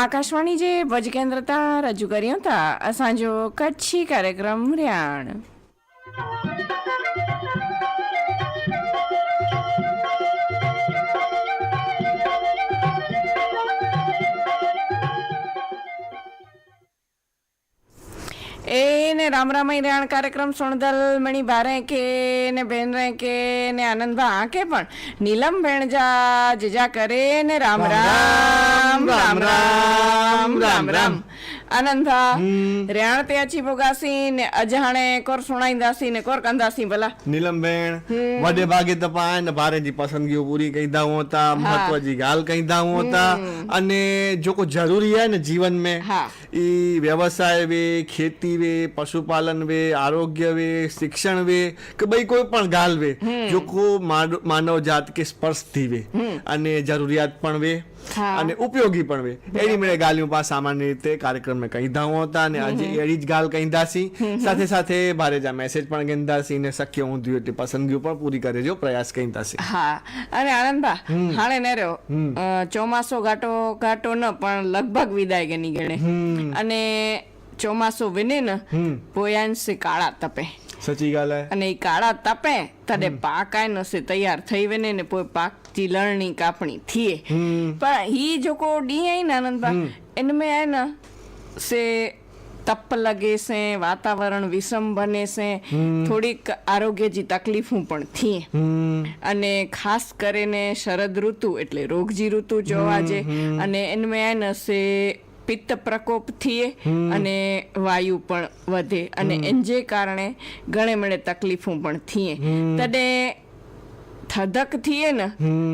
આકાશવાણી જે ભજકેન્દ્રતા રજૂ કર્યા હતા અસાંજો કચ્છી કાર્યક્રમ રહ્યા કામ રામાઈ રહેણ કાર્યક્રમ સોણદલ મણી ભારે કે ને બેન રે કે ને આનંદ ભા આંકે પણ નીલમ ભેણ જા જીજા કરે ને રામ રામ રામ રામ રામ રામ આનંદા રેણ ત્યાંચી ભોગાસી ને અજાણે કોર સુણાઈદાસી ને કોર કંદાસી ભલા. નીલમબેન વડે ભાગે તપાય ને ભારેજી પસંદગીઓ પૂરી કહી દાઉં હોતા મહત્વજી ગાલ કહી દાઉં હોતા અને જો કોઈ જરૂરી હે ને જીવન મે ઈ વ્યવસાય વે ખેતી વે પશુપાલન વે આરોગ્ય વે શિક્ષણ વે કે ભાઈ કોઈ પણ ગાલ વે જો કો માનવ જાત કે સ્પર્શથી વે અને જરૂરિયાત પણ વે. અને ઉપયોગી પણ બે એની મેળે ગાલિયું પા સામાન્ય રીતે કાર્યક્રમ દાऊं હતા અને આજે એડી જ ગાલ કહીદાસી સાથે સાથે ભારેજા મેસેજ પણ ગેંદાસી ને શક્ય ઊંધી એટલે પસંદગીઓ પણ પૂરી કરે જો પ્રયાસ કહીદાસી હા. અને આનંદભા હાણે ને રહ્યો. ચોમાસો ઘાટો ઘાટો ન પણ લગભગ વિદાય કે ગણે અને ચોમાસો વિને ને પોયાંશી કાળા તપે. સચી ગાલે. અને એ કાળા તપે તને પાકાય નસે તૈયાર થઈ વેને ને પોઈ પાક ચીલણની કાપણી થીએ. પણ હી જોકો ડીએ ને આનંદબા એનમે હે ને સે તપ લગે છે વાતાવરણ વિષમ બને છે થોડીક આરોગ્યજી તકલીફું પણ થી અને ખાસ કરીને શરદ ઋતુ એટલે રોગજી ઋતુ જોવા જે અને એનમે એન સે પિત્ત પ્રકોપ થીએ અને વાયુ પણ વધે. અને એન જે કારણે ઘણે મળે તકલીફો પણ થીએ. તડે થધક થઈએ ને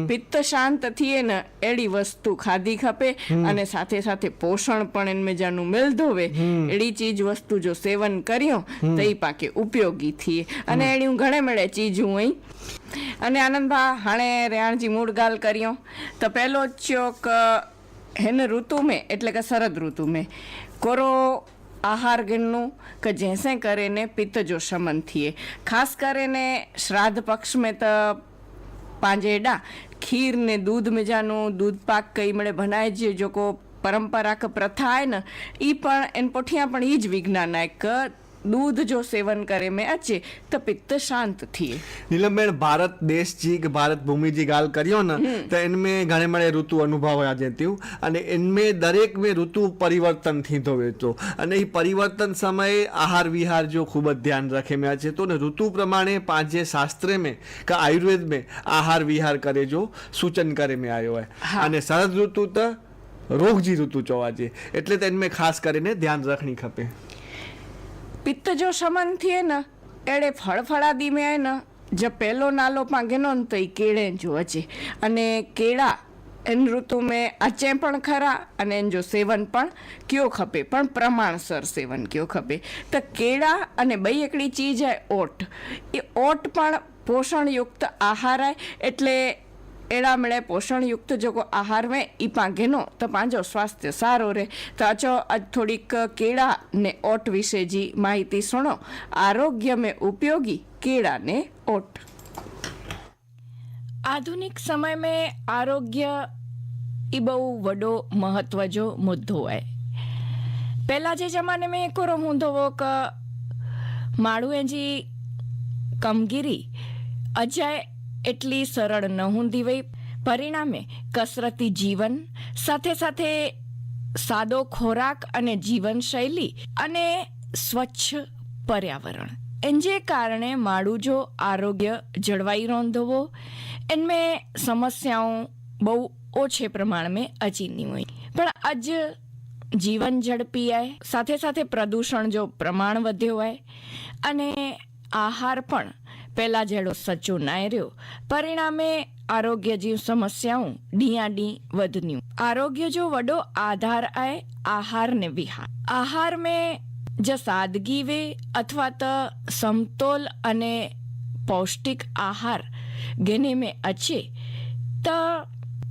પિત્ત શાંત થઈએ ને એડી વસ્તુ ખાધી ખપે અને સાથે સાથે પોષણ પણ એન મેજાનું મેલ ધોવે. એડી ચીજ વસ્તુ જો સેવન કર્યો તો એ પાકે ઉપયોગી થઈએ અને એડી હું ઘણે મળે ચીજ હું અહીં. અને આનંદભા હાણે રેહાણજી મૂળ ગાલ કર્યો. તો પહેલો ચોક હેન ઋતુ મેં એટલે કે શરદ ઋતુ મેં કોરો આહાર ગણનું કે જેસે કરીને પિત્ત જો શમન થઈએ ખાસ કરીને શ્રાદ્ધ પક્ષ મેં તો પાંજેડા ખીર ને દૂધ મજાનું દૂધ પાક કઈ મળે ભનાય જે જોકો પરંપરા કે પ્રથા ને એ પણ, એન પોઠિયા પણ એ જ વિજ્ઞાન એક દૂધ જો સેવન કરે में अचे त પિત્ત શાંત थिए નીલમબેન ભારત દેશ જી કે ભારત ભૂમિ જી ગાલ કર્યો ને તો इनमें घणे મળે ઋતુ અનુભવ આ જતું અને इनमें દરેક में ઋતુ પરિવર્તન થીંદો વેચો અને એ પરિવર્તન સમયે આહાર વિહાર જો ખૂબ જ ધ્યાન રખે મેં છે તો ને ઋતુ પ્રમાણે પાંચે શાસ્ત્ર में કે આયુર્વેદ में આહાર વિહાર કરે જો સૂચન કરે મેં આવ્યો હોય અને શરદ ઋતુ તો રોગજી ઋતુ જોવા છે એટલે તો એનમેં ખાસ કરીને ધ્યાન રખણી ખપે પિત્ત જો શમન થયે ને એડે ફળફળાદી મેં ને, જે પહેલો નાલો પાંગેનો ને તો એ કેળે જો હજી અને કેળા, એન ઋતુ મેં આચે પણ ખરા, અને એન જો સેવન પણ કયો ખપે? પણ પ્રમાણસર સેવન કયો ખપે? તો કેળા અને બે એકડી ચીજ હોય ઓટ. એ ઓટ પણ પોષણયુક્ત આહાર એટલે એળામણે પોષણયુક્ત જોકો આહાર મેં એ પાંગેનો તો પાંજો સ્વાસ્થ્ય સારો રહે તો અચો આજ થોડીક કેળા ને ઓટ વિશે જી માહિતી સુણો. આરોગ્ય મેં ઉપયોગી કેળા ને ઓટ. આધુનિક સમય મેં આરોગ્ય એ બહુ વડો મહત્વ જો મુદ્દો હોય પહેલાં જે જમાને મેં કોરો ઊંધો વોક માળું એજી કમગીરી, અજય એટલી સરળ ન ઊંધી વહી પરિણામે કસરતી જીવન, સાથે સાથે સાદો ખોરાક અને જીવનશૈલી અને સ્વચ્છ પર્યાવરણ. એન જે કારણે માળું જો આરોગ્ય જળવાઈ રોંધવો. એનમે સમસ્યાઓ બહુ ઓછે પ્રમાણ મેં અજીની હોય. પણ અજ જીવન ઝડપી આય, સાથે સાથે પ્રદૂષણ જો પ્રમાણ વધ્યું હોય અને આહાર પણ પહેલા જેડો સચ્ચો નાયર્યો પરિણામે આરોગ્ય જીવ સમસ્યાઓ ડીયાડી વધન્યું. આરોગ્ય જો વડો આધાર આય આહાર ને વિહાર. આહાર મેં જ સાદગી વે અથવા તો સમતોલ અને પૌષ્ટિક આહાર ગેને મેં અચે તો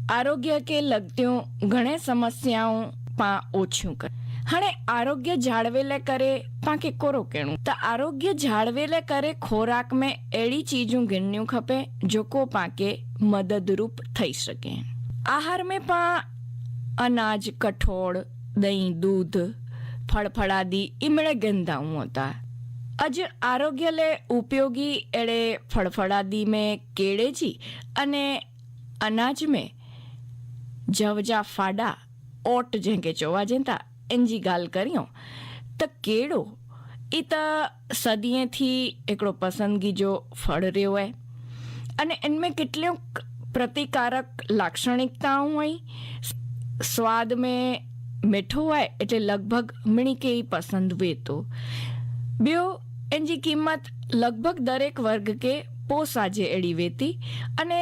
આરોગ્ય કે લગત્યું ઘણે સમસ્યાઓ પા ઓછું કરે હણે આરોગ્ય જાળવેલે કરે પાંકે કોરો કેણું. તો આરોગ્ય જાળવેલે કરે ખોરાક મેં એડી ચીજું ગણન્યું ખપે જોકો પાંકે મદદરૂપ થઈ શકે. આહાર મેં પણ અનાજ, કઠોળ, દહીં, દૂધ ફળફળાદી ઈમળે ગંધાવું હોતા. અજ આરોગ્ય લે ઉપયોગી એડે ફળફળાદી મેં કેળેજી અને અનાજ મેં જવજા ફાડા, ઓટ જેંકે જોવા જેતા जी ॻाल्हि करियूं त कहिड़ो ई त सदीअ थी हिकिड़ो पसंदगी जो फड़ रहियो आहे अने इनमें કેટલીઓ પ્રતિકારક લાક્ષણિકતાઓ હોય સ્વાદ में મીઠો आहे એટલે લગભગ મીણી કે ઈ પસંદ વે તો ॿियो इन जी क़ीमत लॻभॻि दरेक वर्ग खे पोसाजे अहिड़ी वेती अने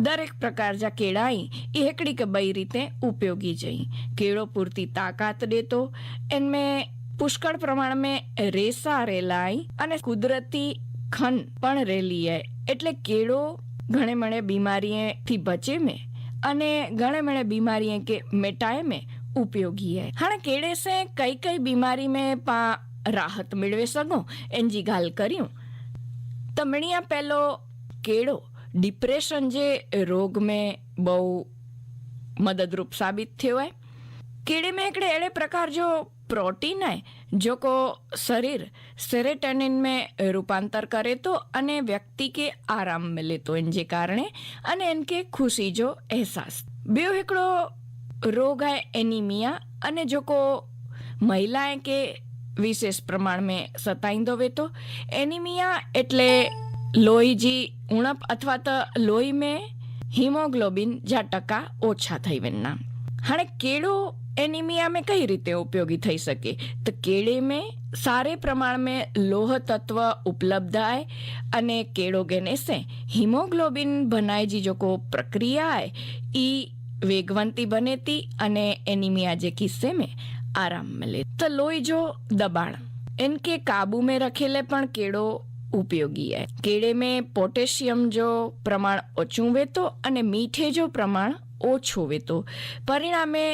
દરેક પ્રકાર જા કેળાઈ એ હેકડી કે બઈ રીતે ઉપયોગી જઈ. કેળો પૂરતી તાકાત દેતો, એનમે પુષ્કળ પ્રમાણ में રેસા રેલાઈ અને કુદરતી ખન પણ રેલી હે. એટલે કેળો ઘણે મણે બીમારીએથી બચે મેં અને ઘણે મણે બીમારીએ કે મેટાય મેં ઉપયોગી હે. હાણે કેળે સે કઈ કઈ બીમારી મેં પા રાહત મેળવે સગો? એનજી ગાલ કર્યું. તમણિયા પહેલો કેળો पहिलो कहिड़ो डिप्रेशन जे रोग में બહુ મદદરૂપ સાબિત થયો आहे कीड़े में हिकिड़े अहिड़े प्रकार जो प्रोटीन आहे जेको शरीर सेरेटेनिन में रूपांतर करे थो अने व्यक्ति खे आराम मिले थो इन जे कारणे अने इनखे ख़ुशी जो अहसास ॿियो हिकिड़ो रोग आहे एनीमिया अने जेको महिलाए खे વિશેષ પ્રમાણ में સતાઈંદો વેતો એનિમિયા એટલે લોહી जी ઉણપ અથવા त લોહી में હિમોગ્લોબિન जा ટકા ઓછા થઈ વેના हाणे कहिड़ो एनीमिया में कई रीते उपयोगी थी सके तो केड़े में सारे प्रमाण में लोह तत्व उपलब्ध आहे अने केड़ो गेने से हीमोग्लोबिन बनाए जी जेको प्रक्रिया आहे ई वेगवंती बने थी अने एनीमिया जे किस्से में आराम मिले तो लोही जो दबाण इनके काबू में रखेले पण केड़ो उपयोगी है केले में पोटेशियम जो प्रमाण ઓછું વહેતો અને મીઠે જો પ્રમાણ ઓછું વહેતો પરિણામે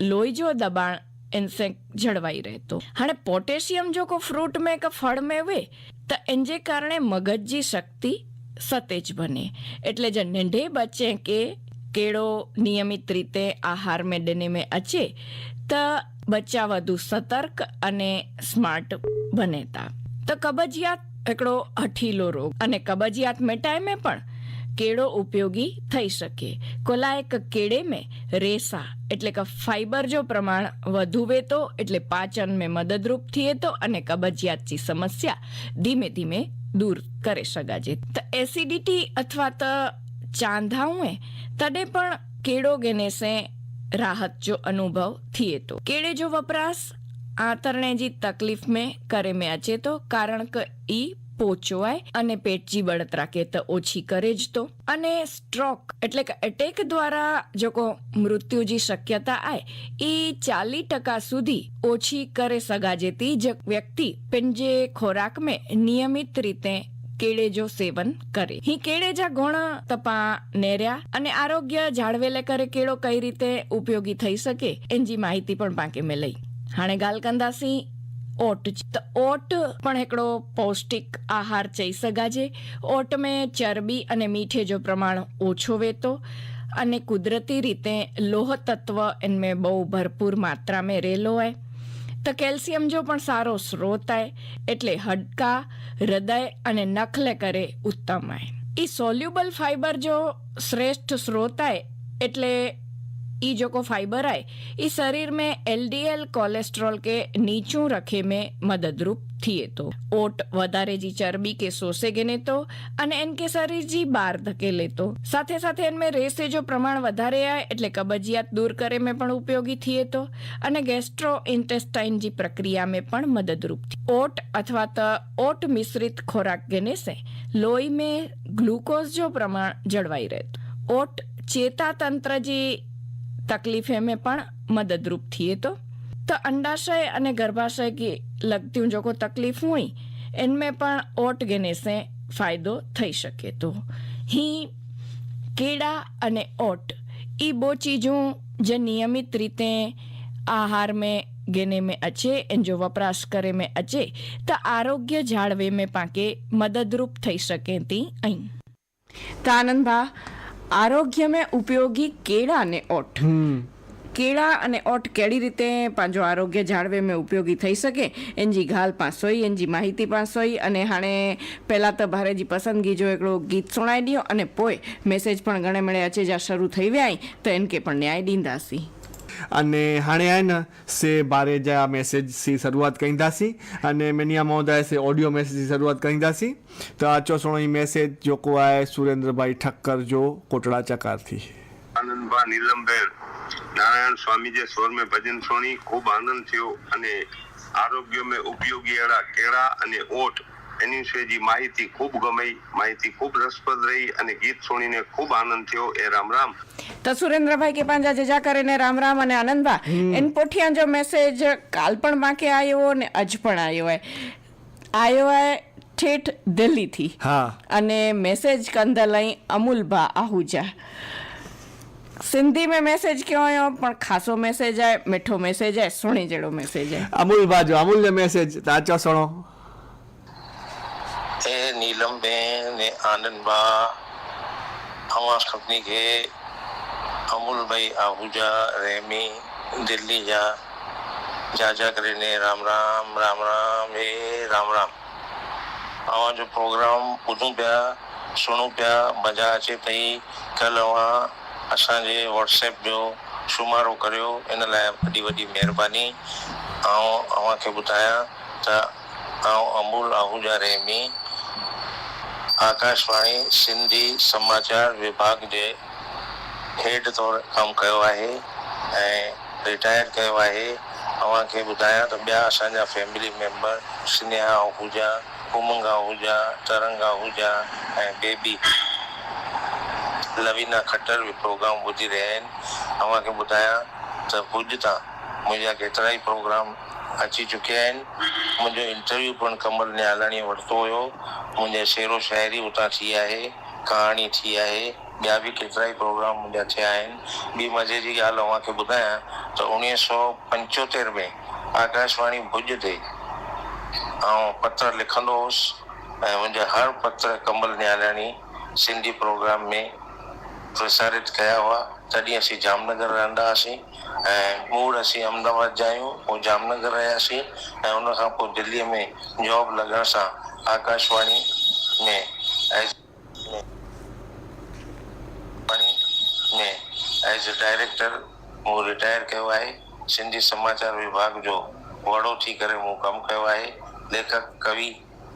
લોહી જો દબાણ ઇન્સેક્ટ જળવાઈ રહેતો. હાણે પોટેશિયમ જો કોઈ ફ્રૂટ મેં કે ફળ મેં વે, તો એને કારણે મગજની શક્તિ સતેજ બને. એટલે જે નંઢે બચ્ચે કે કેળો નિયમિત રીતે આહાર મેં ડને મેં અચે, તો બચ્ચા વધુ સતર્ક અને સ્માર્ટ બનેતા. તો કબજિયાત हिकिड़ो हठीलो रोग અને કબજિયાત मिटाए में પણ કેળો ઉપયોગી થઈ શકે કોલાયક કેળે में રેસા એટલે કે ફાઈબર જો પ્રમાણ વધુ વેતો એટલે પાચન में મદદરૂપ થઈએ તો અને કબજિયાતની સમસ્યા ધીમે ધીમે દૂર કરી શકાજે તો એસિડિટી અથવા તો ચાંધાઉએ તડે પણ કેળો ગેને से राहत जो अनुभव थिए थो केड़े जो वपराश આંતરણેજી તકલીફ મેં કરે મેં આજે તો, કારણ કે ઈ પોચવાય અને પેટજી બળત રાખે તો ઓછી કરે જ તો. અને સ્ટ્રોક, એટલે કે એટેક દ્વારા જો કો મૃત્યુ મૃત્યુજી શક્યતા આય એ ચાલી ટકા સુધી ઓછી કરે સગાજેતી જ વ્યક્તિ પંજે ખોરાક મેં નિયમિત રીતે કેળેજો સેવન કરે. હી કેળેજા ગુણ તપા નેર્યા અને આરોગ્ય જાળવેલે કરે કેળો કઈ રીતે ઉપયોગી થઈ શકે, એનજી માહિતી પણ બાકી મેં લઈ. हाणे ॻाल्हि कंदासीं ओट त ओट पण हिकिड़ो पौष्टिक आहार चई सघाजे ओट में चर्बी अने मीठे जो प्रमाण ओछो वेतो तो અને કુદરતી રીતે લોહ તત્વ એનમેં બહુ ભરપૂર માત્રા મેં રહેલો હોય તો કેલ્શિયમ જો પણ સારો સ્રોત આય, એટલે હડકા, હૃદય અને નખલે કરે ઉત્તમ આય. એ સોલ્યુબલ ફાઇબર જો શ્રેષ્ઠ સ્રોત આય, એટલે ईजोको फाइबर आए ये शरीर में एलडीएल कोलेस्ट्रॉल के नीचू रखे में मददरूप थिए तो ओट वधारे जी चर्बी के सोसेगे ने तो અને એનકે શરીર જી બહાર ધકેલે તો. સાથે સાથે એનમે રેસે જો પ્રમાણ વધારે આય, એટલે કબજિયાત દૂર કરે મે પણ ઉપયોગી થઈએ તો, અને ગેસ્ટ્રો ઇન્ટેસ્ટાઇન જી પ્રક્રિયા મે પણ મદદરૂપથી. ઓટ અથવા તો ઓટ મિશ્રિત ખોરાક ગેને સે, લોહી મે ગ્લુકોઝ જો પ્રમાણ જળવાઈ રહેતું ઓટ ચેતાતંત્ર જે तकलीफ में पण मददरूप थिए थो त अंडाशय अने गर्भाशय की लॻतियूं जेको तकलीफ़ूं हुई इन में पण ओट गिने से फ़ाइदो થઈ શકે તો. હી, કેળા અને ઓટ એ બો ચીજું જે નિયમિત રીતે આહાર મેં ગેને મેં અચે, એન જો વપરાશ કરે મેં અચે, તો આરોગ્ય જાળવે મેં પાકે મદદરૂપ થઈ શકે તી અહીં. તો આનંદભા આરોગ્ય મેં ઉપયોગી કેળા અને ઓઠ કેળા અને ઓટ કેળી રીતે પાંજો આરોગ્ય જાળવે મેં ઉપયોગી થઈ શકે. એનજી ઘાલ પાસોઈ એનજી માહિતી પાસોઈ અને હાણે પહેલાં તો ભારે જી પસંદગી જો એકડો ગીત સુણાઈ દો અને પોય મેસેજ પણ ઘણે મળ્યા છે જ્યાં શરૂ થઈ વ્યાય તો એનકે પણ ન્યાય દીંદાસી. अने हाणे आहे न से बारे जा मैसेज जी शुरूआति कंदासीं अने मिनिया महोदय से ऑडियो मैसेज जी शुरूआति कंदासीं त अचो सुहिणो हीउ मैसेज जेको आहे सुरेंद्र भाई ठक्कर जो कोटड़ा चकार थी आनंद बा नीलम बेर नारायण स्वामी जे स्वर में भजन सुणी खूब आनंद थियो अने आरोग्य में उपयोगी अहिड़ा कहिड़ा अने ओठ એની વિશે જે માહિતી ખૂબ ગમી માહિતી ખૂબ રસપ્રદ રહી અને ગીત સુણીને ખૂબ આનંદ થયો. એ રામ રામ. તો સુરેન્દ્રભાઈ કે પાંજા જજા કરીને રામ રામ અને આનંદભા એન પોઠિયા જો મેસેજ કાલ પણ માકે આવ્યો ને આજ પણ આવ્યો હે. આવ્યો હે ઠેઠ દિલ્હીથી. હા. અને મેસેજ કંદલઈ અમુલભા આહુજા. સિંધી મેં મેસેજ કયો આયો? પણ ખાસો મેસેજ આય મીઠો મેસેજ આય સુણી જેડો મેસેજ આય અમુલ બાજુ અમૂલ્ય મેસેજ તાચો સણો. એ નીલમબેન ને આનંદબા અમારા કંપની કે અમૂલભાઈ આહુજા રેમી દિલ્હી જા જા જા કરીને રામ રામ રામ રામ હે રામ રામ अवां जो प्रोग्राम ॿुधूं पिया सुणूं पिया मज़ा अचे पई कल्ह अवां असांजे व्हाट्सएप जो शुमारो करियो इन लाइ वॾी वॾी महिरबानी ऐं अव्हां खे ॿुधायां त आउं अमूल आहूजा रेमी आकाशवाणी सिंधी समाचार विभाग जे हेड तौरु कमु कयो आहे ऐं रिटायर कयो आहे अव्हां खे ॿुधायां त ॿिया असांजा फैमिली मेंबर स्नेहा आहूजा उमंग आहूजा तरंग आहूजा ऐं बेबी लवीना खट्टर बि प्रोग्राम ॿुधी रहिया आहिनि अव्हां खे ॿुधायां त भुज तां मुंहिंजा केतिरा ई प्रोग्राम अची चुकिया आहिनि मुंहिंजो इंटरव्यू पिणु कमल निहालाणी वरितो हुयो मुंहिंजे शेरो शाइरी उतां थी आहे कहाणी थी आहे ॿिया बि केतिरा ई प्रोग्राम मुंहिंजा थिया आहिनि ॿी मज़े जी ॻाल्हि अव्हां खे ॿुधायां त उणिवीह सौ पंचोतेर में आकाशवाणी भुज ते ऐं पत्र लिखंदो हुउसि ऐं मुंहिंजा हर पत्र कमल निहालाणी सिंधी प्रोग्राम में प्रसारित कया हुआ तॾहिं असीं जामनगर रहंदा हुआसीं ऐं मूड़ असीं अहमदाबाद जा आहियूं पोइ जामनगर रहियासीं ऐं उन खां पोइ दिल्लीअ में जॉब लॻण सां आकाशवाणी में एज में एज अ डायरेक्टर मूं रिटायर कयो आहे सिंधी समाचार विभाग जो वड़ो थी करे मूं कमु कयो आहे लेखक कवि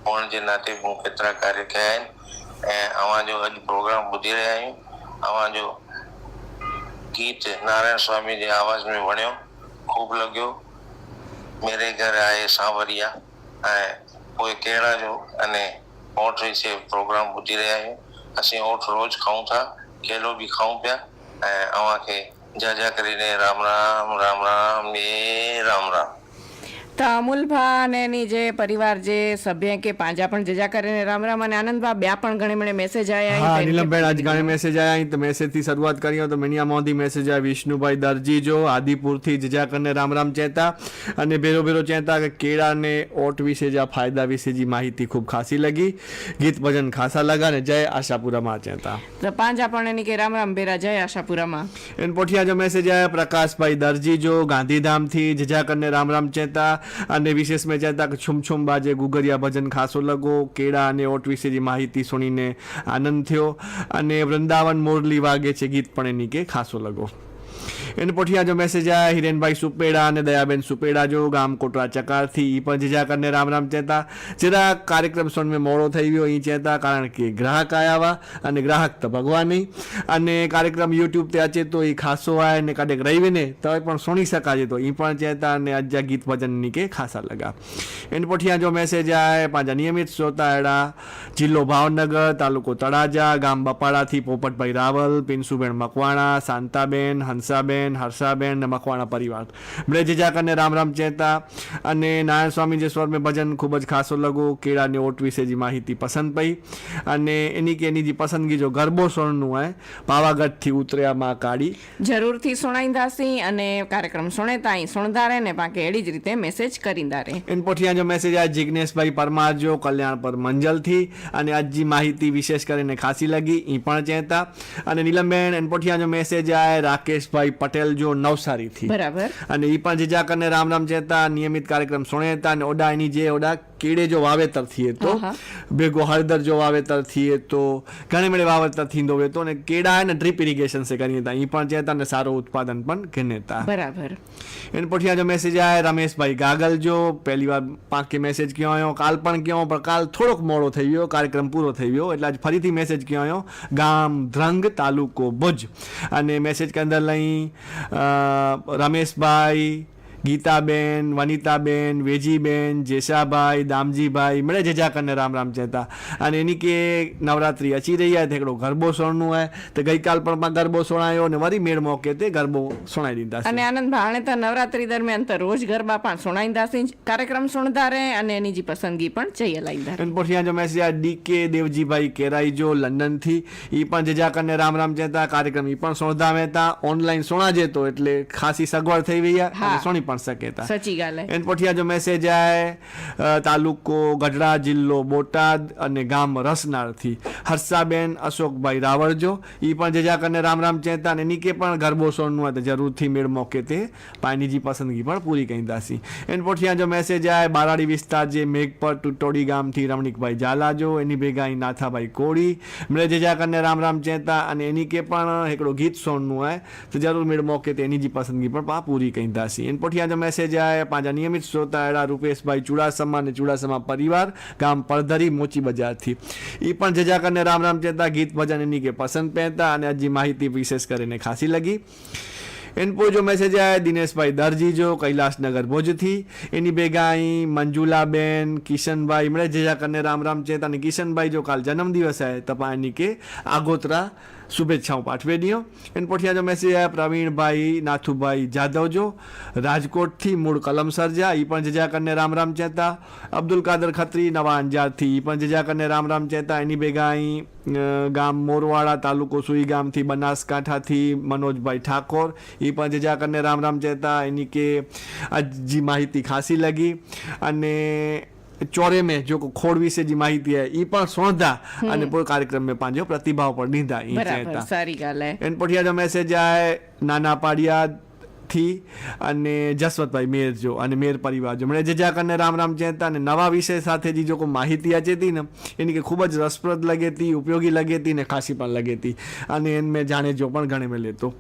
हुअण जे नाते मूं केतिरा कार्य कया आहिनि ऐं अव्हांजो अॼु प्रोग्राम ॿुधी रहिया आहियूं अव्हांजो गीत नारायण स्वामी जे आवाज़ में वणियो ख़ूब लॻियो मेरे घर आए सांवरिया ऐं पोइ कहिड़ा जो अने ओठ विषय प्रोग्राम ॿुधी रहिया आहियूं असीं ओठ रोज़ खाऊं था केलो बि खाऊं पिया ऐं अव्हां खे जा जा કરીને રામ રામ રામ રામ એ રામ રામ તો અમૂલભા અને એની જે પરિવાર જે સભ્ય કે પાંજા પણ જજા કરીને રામ રામ અને આનંદભા બે પણ ઘણે મને મેસેજ આવ્યા હા નીલમબેન આજ ઘણા મેસેજ આવ્યા અહીં. તો મેસેજથી શરૂઆત કરી તો મિનિયા મોદી મેસેજ આવ્યા વિષ્ણુભાઈ દરજી જો આદિપુરથી જજા કરીને રામ રામ ચહેતા અને ભેરો ભેરો ચહેતા કે કેળા ને ઓટ વિશે જા ફાયદા વિશે જે માહિતી ખૂબ ખાસી લગી. ગીત ભજન ખાસા લગા ને જય આશાપુરામાં ચહેતા તો પાંજા પણ એની કે રામ રામ બેરા જય આશાપુરામાં. એન પોઠિયા જો મેસેજ આયા પ્રકાશભાઈ દરજી જો ગાંધીધામથી જજા કરીને રામ રામ ચેતા અને વિશેષ મેં ચેતા કે છુમ છુમ બાજે ગુગરિયા ભજન ખાસો લગો, કેળા અને ઓટ વિશેની માહિતી સુણીને આનંદ થયો. અને વૃંદાવન મોરલી વાગે છે ગીત પણ એની કે ખાસો લગો. એને પોઠિયા જો મેસેજ આવ્યા હિરેનભાઈ સુપેડા અને દયાબેન સુપેડા જો ગામ કોટરા ચકારથી એ પણ જજા કરીને રામ રામ ચેતા જરા કાર્યક્રમ સોન મેં મોડો થઈ ગયો, ઈ ચેતા કારણ કે ગ્રાહક આવ્યા અને ગ્રાહક તો ભગવાન અને કાર્યક્રમ યુટ્યુબ તે અચે તો એ ખાસો આવે ને કાડેક રહીને તો પણ સુણી શકાજે તો ઈ પણ ચેતા અને અજા ગીત ભજનની કે ખાસા લગા. એને પોઠિયા જો મેસેજ આવે પાંજા નિયમિત શ્રોતા એડા જિલ્લો ભાવનગર, તાલુકો તળાજા, ગામ બપાડાથી પોપટભાઈ રાવલ, પિન્સુબેન મકવાણા, શાંતાબેન હંસાબેન હર્ષાબેન ને મકવાણા પરિવાર. બ્લે જીજાકરને રામ રામ ચેતા અને નારાયણ સ્વામી જે સ્વર મેં ભજન ખૂબ જ ખાસો લગો કેળાની ઓટ વિશે જે માહિતી પસંદ પડી અને એની કે એની જે પસંદગી જો ગરબો સોણનું હોય પાવાગઢથી ઉતર્યા માં કાઢી જરૂરથી સુણાઈંદાસી અને કાર્યક્રમ સુણેતા અહીં સુણધારે ને બાકી એડી જ રીતે મેસેજ કરીંદારે એન પોઠિયા જો મેસેજ આ જિગ્નેશભાઈ પરમાર જો કલ્યાણ પર મંજલથી અને આજની માહિતી વિશેષ કરીને ખાસી લગી એ પણ ચેતા. અને નીલમબેન એન પોઠિયા જો મેસેજ આ રાકેશ રમેશભાઈ પટેલ જો નવસારીથી બરાબર. અને ઈ પણ જીજા કરીને રામ રામ ચેતા નિયમિત કાર્યક્રમ સુણેતા અને ઓડા એની જે ઓડા કીડે જો વાવેતર થઈએ તો ભેગો હળદર જો વાવેતર થઈએ તો ઘણી મળે વાવેતર થીંદો હોય તો અને કેડા અને ડ્રીપ ઇરિગેશન સે કરીએ તા ઈ પણ ચેતા અને સારું ઉત્પાદન પણ ઘનેતા બરાબર. એને પછી જો મેસેજ આવે રમેશભાઈ ગાગલ જો પહેલી વાર પાંકે મેસેજ કયો આવ્યો કાલ પણ કયો પણ કાલ થોડોક મોડો થઈ ગયો કાર્યક્રમ પૂરો થઈ ગયો એટલે આજ ફરીથી મેસેજ કયો આવ્યો ગામ ધ્રંગ તાલુકો ભુજ. અને મેસેજ કે અંદર લઈ અ, રમેશભાઈ ગીતાબેન વનિતાબેન વેજીબેન જેશાભાઈ દામજીભાઈ મળે જેજા કરીને રામ રામ ચેતા અને એની કે નવરાત્રી અચી રહી છે એકડો ગરબો સોણનું હોય તો ગઈકાલ પણ ગરબો સોણાયો ને વરી મેળ મોકે તે ગરબો સોણાઈ દીધા અને આનંદ ભાણે તો નવરાત્રિ દરમિયાન તો રોજ ગરબા પણ સોણાઈદાસી કાર્યક્રમ સુણધારે અને એની જે પસંદગી પણ જઈ લાઈદારે એન પછી જો મેસેજ આ ડીકે દેવજીભાઈ કેરાઈ જો લંડનથી. એ પણ જેજા કરીને રામ રામ ચેતા કાર્યક્રમ એ પણ સોણતા મહેતા ઓનલાઈન સોણા જેતો એટલે ખાસી સગવડ થઈ ગઈ હા. અને સોણી પણ શકે તા સચી आहे એન આ જો મેસેજ આય અ, તાલુકો ગઢડા જિલ્લો બોટાદ અને ગામ રસનાળથી હર્ષાબેન અશોકભાઈ રાવળજો એ પણ જેજા કરીને રામ રામ ચેતા અને નીકે પણ ગરબો સોણનું હોય તો જરૂરથી મેળ મોકે તે પાણીજી પસંદગી પણ પૂરી કહીદાસી એન જો મેસેજ આય બારાડી વિસ્તાર જે મેઘપર ટુટોડી ગામથી રમણીકભાઈ ઝાલાજો એની ભેગા અહીં નાથાભાઈ કોળી મેળે જેજા કરીને રામ રામ ચેતા અને એની કે પણ એકડો ગીત સોનનું હોય તો જરૂર મેળ મોકે તે એની જી પસંદગી પણ પા પૂરી કહીદાસી એન પછી જો મેસેજ આવ્યા પાંજા નિયમિત શ્રોતા એડા રૂપેશભાઈ ચુડાસમા અને ચુડાસમા પરિવાર, ગામ પરધરી મોચી બજારથી. એ પણ જેજા કરીને રામ રામ ચેતા ગીત ભજન એની કે પસંદ પહેતા અને હજી માહિતી વિશેષ કરીને ખાસી લગી. એનપો જો મેસેજ આવે દિનેશભાઈ દરજી જો કૈલાસનગર ભુજથી. એની ભેગા અહીં મંજુલાબેન, કિશનભાઈ એમણે જેજા કરીને રામ રામ ચેતા અને કિશનભાઈ જો કાલ જન્મદિવસ આવે તપા એની કે આગોતરા શુભેચ્છાઓ પાઠવી દો એન આ જો મેસેજ આયા, પ્રવીણભાઈ, નાથુભાઈ જાદવ જો રાજકોટથી મૂળ કલમ સર્જા એ પણ જજા કરીને રામ રામ ચેતા અબ્દુલ કાદર ખત્રી, નવા અંજારથી એ પણ જજા કરીને રામ રામ ચેતા એની ભેગા અહીં ગામ મોરવાડા તાલુકો સુઈ ગામથી બનાસકાંઠાથી મનોજભાઈ ઠાકોર. એ પણ જજા કરીને રામ રામ ચેતા એની કે આજી માહિતી ખાસી લગી. અને चौरे में जो खोड़ विषय માહિતી माहिती आहे ई पण सुणंदा अने पोइ कार्यक्रम में पंहिंजो प्रतिभाव पण ॾींदा ई चइनि था सारी ॻाल्हि आहे इन पुठियां जो मैसेज आहे नाना पाड़िया અને જસવંતભાઈ મેર જો અને મેર પરિવાર જો. મને જજા કરીને રામ રામ ચેતા અને નવા વિષય સાથે જે જો માહિતી આજે હતી ને એની કે ખૂબ જ રસપ્રદ લગે હતી ઉપયોગી લગે હતી ને ખાસી પણ લગે હતી. અને એને મેં જાણે જો પણ ઘણે મેં લેતો.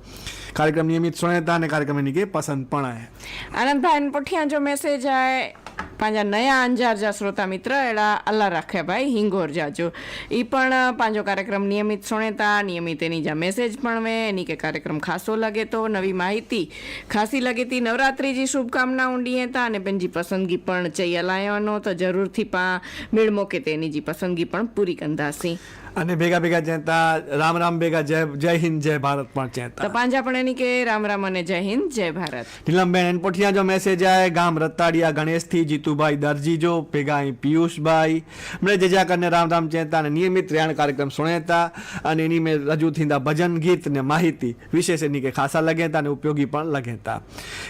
કાર્યક્રમ નિયમિત સુણેતા અને કાર્યક્રમ એની કે પસંદ પણ આય. આનંદભાઈ પઠિયા જો મેસેજ આય. પાંજા નયા અંજાર જા શ્રોતા મિત્ર, એડા અલ્લા રાખ્યા ભાઈ, હિંગોર જાજો. ઈ પણ પાંજો કાર્યક્રમ નિયમિત સુણેતા નિયમિત એની જા મેસેજ પણ कार्यक्रम એની કે કાર્યક્રમ ખાસો माहिती તો નવી માહિતી. ખાસી जी તી નવરાત્રી था શુભકામના पंहिंजी पसंदिगी અને બેનજી પસંદગી પણ त અલાયવાનો તો જરૂરથી પા મેળ મોકે તેની જી પસંદગી પણ પૂરી કંદાસી અને ભેગા ભેગા ચેતા રામ રામ ભેગા જય જય હિન્દ જય ભારત પણ ચેતા પાંજા પણ એની કે રામ રામ અને જય હિન્દ જય ભારત. નીલમબેન એન પોઠિયા જો મેસેજ આય ગામ રતાડિયા ગણેશથી જીતુભાઈ દરજી જો ભેગા અહીં પિયુષભાઈ. મને જજા કરીને રામ રામ ચેતા અને નિયમિત રેણ કાર્યક્રમ સુણેતા અને એની મેં રજૂ થીંદા ભજન ગીત ને માહિતી. વિશેષ એની કે ખાસા લગેતા અને ઉપયોગી પણ લગેતા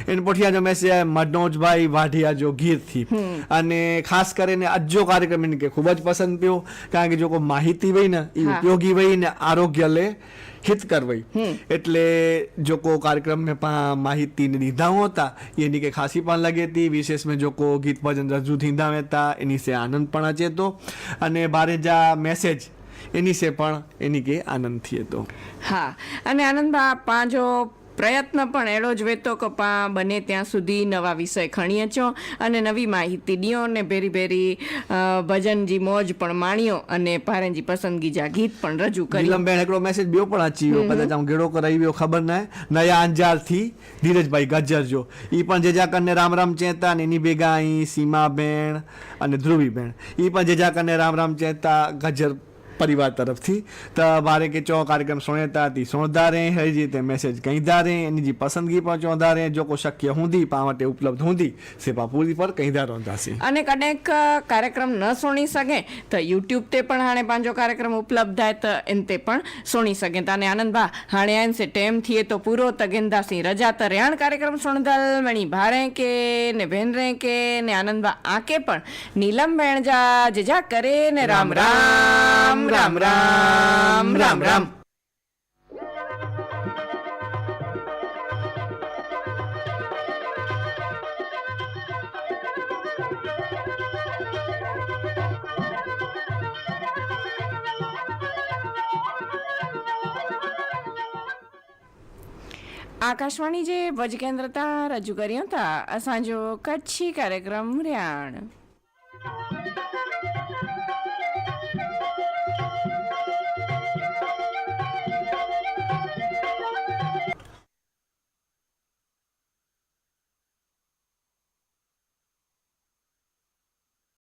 એન પોઠિયા જો મેસેજ આય મનોજભાઈ વાઢિયા જો ગીરથી અને ખાસ કરીને આજો કાર્યક્રમ એની કે ખૂબ જ પસંદ પ્યો કારણ કે જો કોઈ માહિતી હોય ને એ ઉપયોગી વહી ને આરોગ્ય લે હિતકર વહી. એટલે જો કો કાર્યક્રમ મેં માહિતી દીધા હતા એની કે ખાસી પણ લાગી હતી. વિશેષ મેં જો કો ગીત ભજન રજૂ થીંદા હતા એની સે આનંદ પણ અચેતો. અને ભારે જા મેસેજ એની સે પણ એની કે આનંદ થયે તો હા. અને આનંદ પાંજો પ્રયત્ન પણ એળો જ વેતો કે પા બને ત્યાં સુધી નવા વિષય ખણીએ છો અને નવી માહિતી દિયો ને ભેરી ભેરી ભજનજી મોજ પણ માણ્યો અને પારણજી પસંદગી જા ગીત પણ રજૂ કર્યું. નીલમબેન એકડો મેસેજ બ્યો પણ અચી વિયો કદાચ આમ ગેડો કરાઈ વિયો ખબર ના નયા અંજારથી ધીરજભાઈ ગજર જો. ઈ પણ જેજા કરને રામ રામ ચેતા ને એની ભેગા અહીં સીમાબેન અને ધ્રુવી બેન ઈ પણ જેજા કરને રામ રામ ચેતા परिवार तरफ थी त वारे के चओ कार्यक्रम सुणे था थी सुणंदा रहे हर जी ते मैसेज कंदा रहे इन जी पसंदगी पिया चवंदा रहे जेको शक्य हूंदी पाण वटि उपलब्ध हूंदी से पाण पूरी पर कंदा रहंदासीं अने कॾहिं कार्यक्रम न सुणी सघे त यूट्यूब ते पण हाणे पंहिंजो कार्यक्रम उपलब्ध आहे त इन ते पण सुणी सघनि था अने आनंद भा हाणे आहिनि से टेम थिए थो पूरो त गिंदासीं रजा त रिहाण कार्यक्रम सुणंदल मणी भाणे के ने भेनरे के ने आनंद भा आके पण नीलम भेण जा जिजा करे ने राम राम آڪاشواڻي جي وج ڪيندر تان رجو ڪريون ٿا اسان جو ڪڇي ڪاريڪرم